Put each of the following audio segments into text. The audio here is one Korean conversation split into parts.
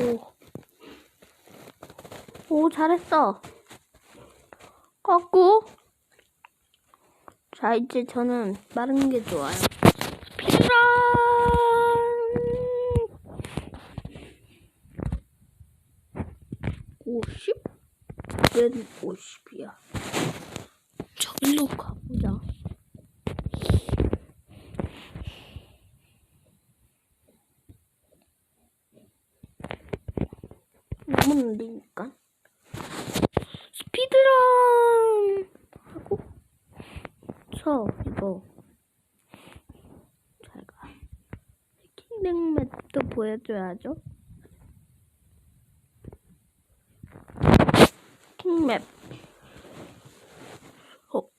오. 오, 잘했어. 꺾고. 자, 이제 저는 마른 게 좋아요. 피란! 50? 웬 50이야? 저기로 가보자. 너무 느리니까. 스피드런! 하고, 저, 이거. 잘 가. 킹링 맵도 보여줘야죠. 킹맵. 어.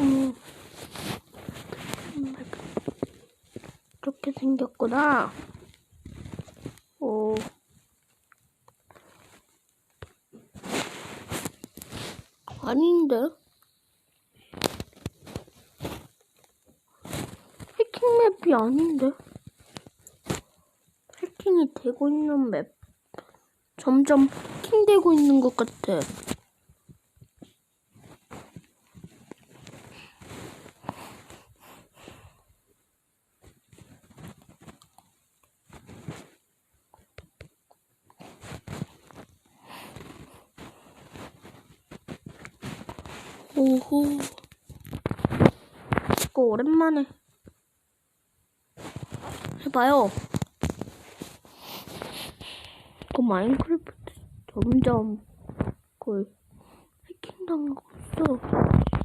음. 이렇게 생겼구나. 오. 아닌데? 해킹 맵이 아닌데? 해킹이 되고 있는 맵. 점점 해킹되고 있는 것 같아. 오호. 이거 오랜만에 해봐요. 그 마인크래프트 점점 그 해킹당하고 있어.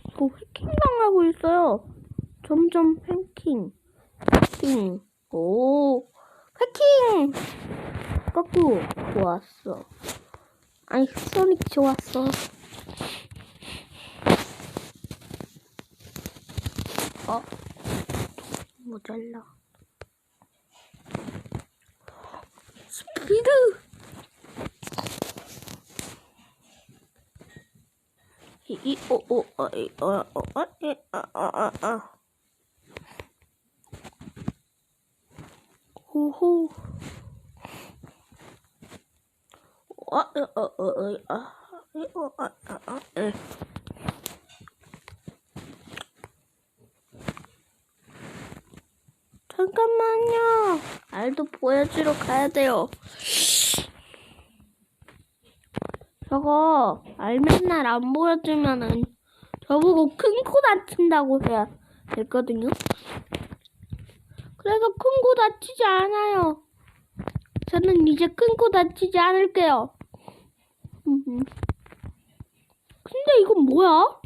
이거 해킹당하고 있어요. 점점 해킹. 해킹. 오. 해킹! 거꾸 좋았어. 아니, 소닉 좋았어. 어? 모자라. 스피드! 이, 이, 오, 오, 어, 이, 어, 어, 어, 이, 아, 아, 아, 아. 호호. 어, 어, 어, 어, 어, 아, 이, 어, 아, 아, 아, 에. 잠깐만요. 알도 보여주러 가야 돼요. 저거 알 맨날 안 보여주면은 저보고 큰 코 다친다고 해야 됐거든요. 그래서 큰 코 다치지 않아요. 저는 이제 큰 코 다치지 않을게요. 음흠. 근데 이건 뭐야?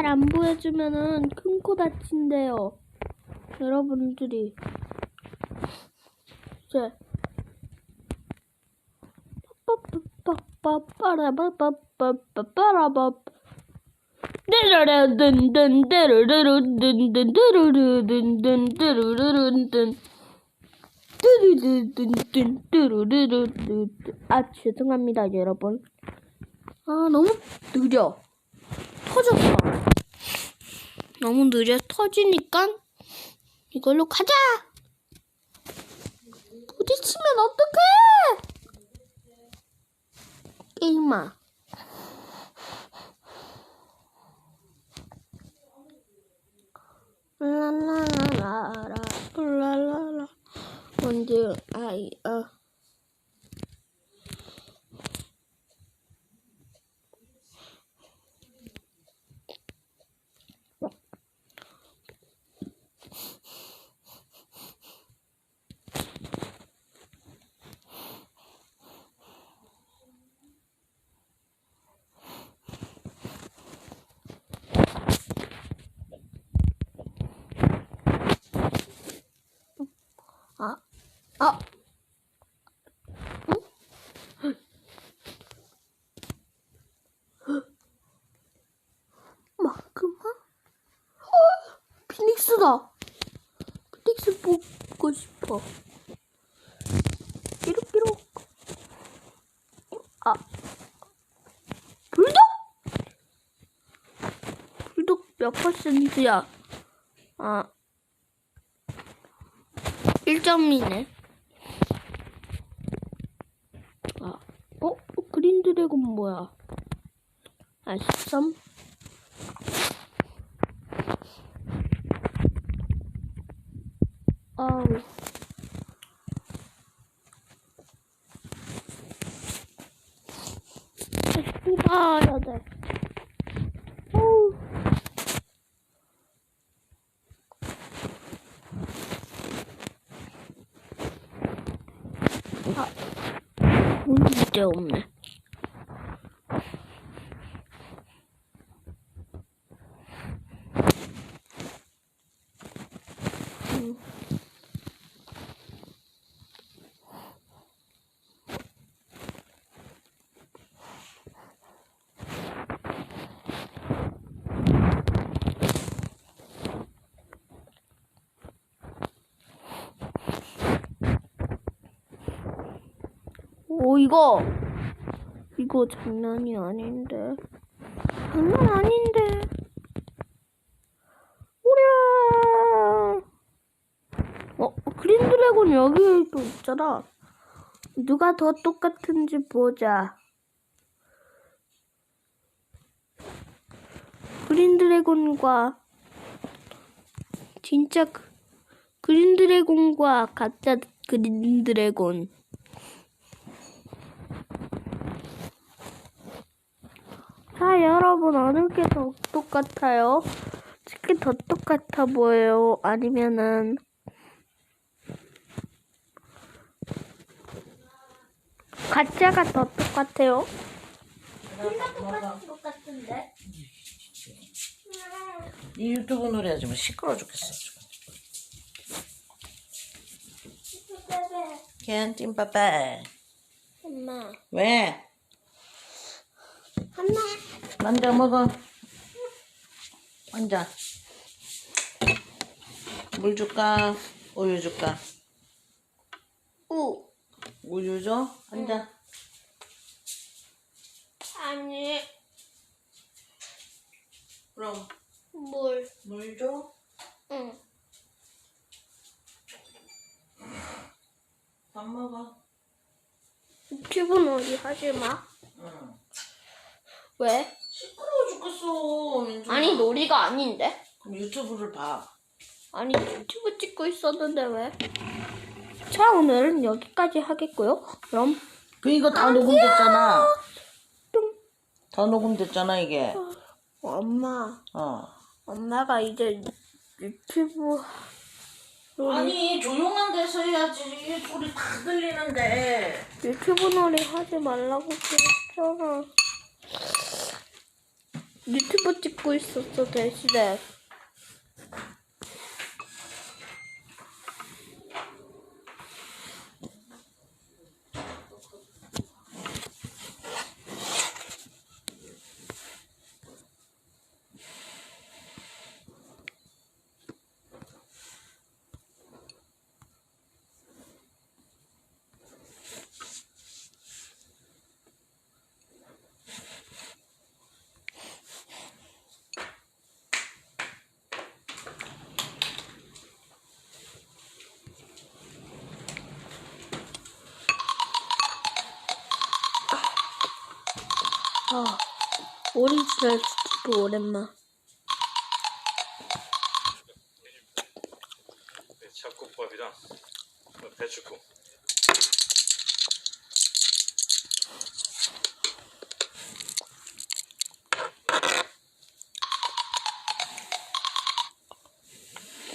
잘안 보여주면은 큰 코 다친대요. 여러분들이. 이제. 빠빠빠 아 죄송합니다 여러분. 아 너무 느려. 터졌어. 너무 느려. 터지니까 이걸로 가자! 부딪히면 어떡해 게임아 랄랄라라라 랄랄라 먼저 아이 어 아. 응? 마크마? 어, 피닉스다. 피닉스 보고 싶어. 삐룩삐룩. 아. 불독? 불독 몇 퍼센트야? 아. 1점이네. 아, 어? 그린 드래곤 뭐야? 아, 13? 아우. 뽑아야 돼. 어우. 아, 문제 없네. 음. 오, 이거. 이거 장난이 아닌데. 장난 아닌데. 오랴. 어, 그린 드래곤 여기 또 있잖아. 누가 더 똑같은지 보자. 그린 드래곤과 진짜 그, 그린 드래곤과 가짜 그린 드래곤. 자, 여러분, 어느 게 더 똑같아요? 어떻게 더 똑같아 보여요? 아니면은, 가짜가 더 똑같아요? 둘다 똑같은 것 같은데? 이 유튜브 노래 하지 마. 시끄러워 죽겠어. 캔팀빠빠. 엄마, 왜? 엄마, 앉아 먹어. 앉아. 물 줄까? 우유 줄까? 우. 우유 줘? 앉아. 아니, 그럼 물. 물 줘? 응. 밥 먹어. 유튜브 놀이 하지 마. 응. 왜? 시끄러워 죽겠어. 민준아. 아니, 놀이가 아닌데? 그럼 유튜브를 봐. 아니, 유튜브 찍고 있었는데 왜? 자, 오늘은 여기까지 하겠고요. 그럼, 그 이거 다 녹음됐잖아. 좀, 다 녹음됐잖아 이게. 엄마, 어. 엄마가 이제 유튜브 아니 조용한 데서 해야지 이 소리 다 들리는데 유튜브 놀이 하지 말라고 그랬잖아. 유튜브 찍고 있었어, 대신에. 아, 오리지널 스티브 오랜만. 네, 잡곡밥이랑 배추국.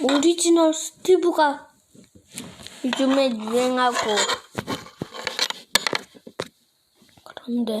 오리지널 스티브가 요즘에 유행하고 그런데